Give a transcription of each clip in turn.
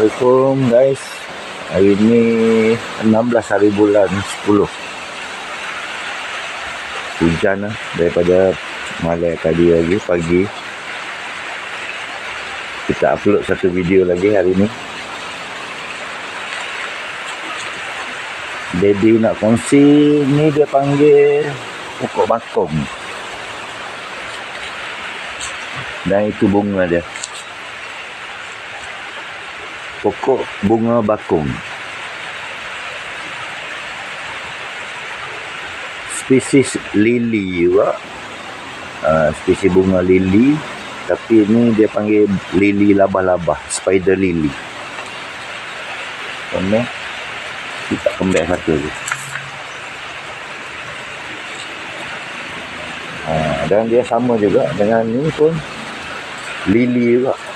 Assalamualaikum guys. Hari ni 16 hari bulan 10 Hujan lah daripada malam tadi lagi pagi. Kita upload satu video lagi hari ni Daddy nak kongsi ni dia panggil pokok bakung Dan itu bunga dia pokok bunga bakung. Spesies lili juga. Uh, spesies bunga lili. Tapi ini dia panggil lili labah-labah. Spider lili. Kembang. Kita kembang satu je. Uh, dan dia sama juga dengan ni pun. Lili juga.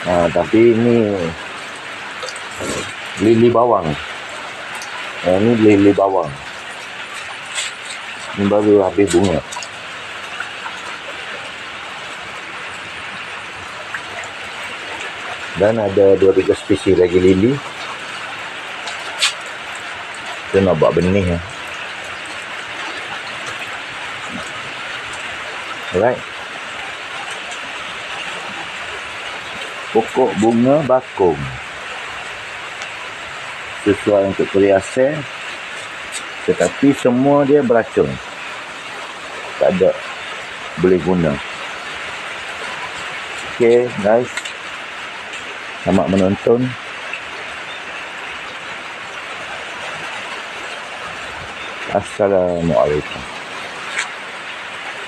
Ha, tapi ini lili bawang. Ha, ini lili bawang. Ini baru habis bunga. Dan ada dua tiga spesies lagi lili. Kita nak buat benih. Ya. Alright. Pokok bunga bakung. Sesuai untuk perhiasan tetapi semua dia beracun. Tak ada boleh guna. Ok guys. Selamat menonton. Assalamualaikum